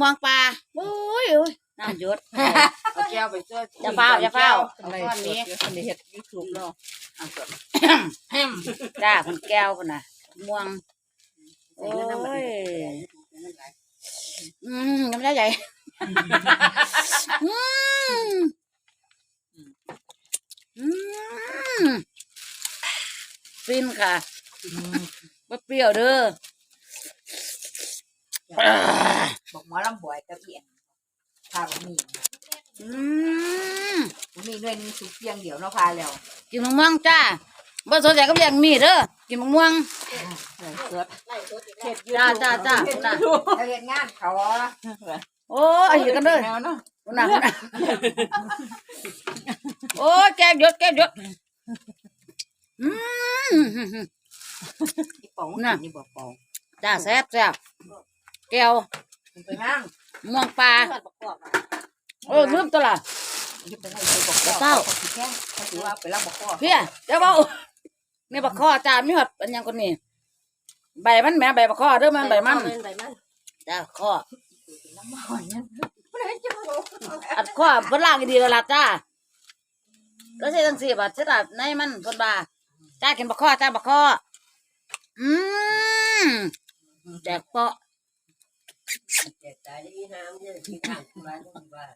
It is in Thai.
มวงปลาโอ้ยโอ้ยน้ำหยด เอาแก้วไปช่วยอย่าเฝ้าอย่าเฝ้าอะไรก้อนนี้คนนี้เฮ็ดยูทูบเนาะเอาสดแฮมจ้าคนแก้วคนน่ะ ม่วง โอ้ยอืมน้ำลายใหญ่อืมอืมฟินค่ะบ่เปรี้ยวเด้อำบวยตะเพียนพาบะหมี่อืมบะหมี่ด้วยนึงสุกเพียงเดียวเนาะพาแล้วกินมะม่วงจ้าบ่สนใจก็เรียกมีดเด้อกินมะม่วงเกิดเฮ็ดจ้าจ้าจ้าเฮ็ดน่ะยูทูบเฮ็ดงานเขาโอ้ยเอาอยู่กันเด้อแนวเนาะคนน่ะคนน่ะโอ้ยแก้มหยดแก้มหยดอืมอีป๋องน่ะนี่บอกป๋องจ้าแซ่บแซ่บแก้ว ไปนั่งม่วงปลาโอ้ยลืมตัวละอยู่ไปนั่งไปบอกเจ้าแค่เขาถือว่าไปรับบอกพ่อเพี้ยเดี๋ยวเบานี่บักข้อจ้ามีหอดอันหยังคนนี้ใบมันแหม่ใบบักข้อเด้อมันใบมันใบมันจ้าข้อน้ำมันเนี่ยไม่ได้จะมาบอกอัดข้อเพิ่นล่างให้ดีแล้วล่ะจ้าก็ใช่จังสี่บาทเสียดายในมันเพิ่นบาจ้ากินบักข้อจ้าบักข้ออืมแจกเปาะ แจกจ่ายได้ห้ามเนี่ยที่ทางร้านบ้าน